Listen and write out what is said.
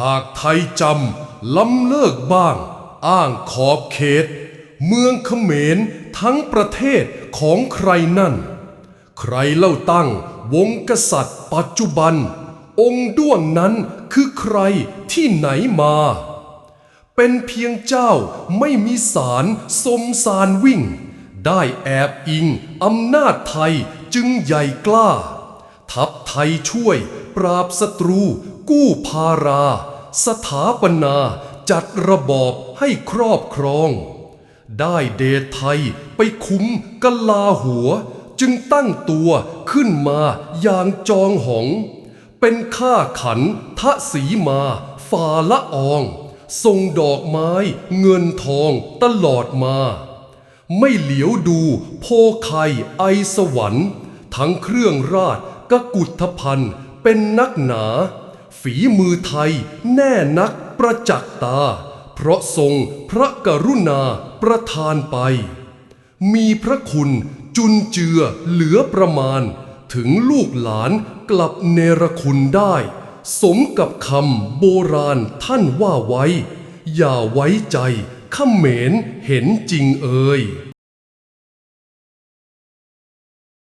หากไทยจำล้ำเลิกบ้าง อ้างขอบเขต เมืองเขมรทั้งประเทศของใครนั่น ใครเล่าตั้งวงกษัตริย์ปัจจุบัน องค์ด้วงนั้นคือใครที่ไหนมา เป็นเพียงเจ้าไม่มีสารสมสารวิ่ง ได้แอบอิงอำนาจไทยจึงใหญ่กล้า ทัพไทยช่วยปราบศัตรู กู้พารา สถาปนาจัดระบอบให้ครอบครอง ได้เดชไทยไปคุ้มกลาหัว จึงตั้งตัวขึ้นมาอย่างจองหอง เป็นข้าขันทะสีมาฝ่าละอองส่งดอกไม้เงินทองตลอดมา ไม่เหลียวดูโพไข่ไอสวรรค์ ทั้งเครื่องราชกกุฏพันเป็นนักหนา ฝีมือไทยแน่นักประจักษ์ตา เพราะทรงพระกรุณาประทานไป มีพระคุณจุนเจือเหลือประมาณ ถึงลูกหลานกลับเนรคุณได้ สมกับคำโบราณท่านว่าไว้ อย่าไว้ใจขเขมรเห็นจริงเอ่ย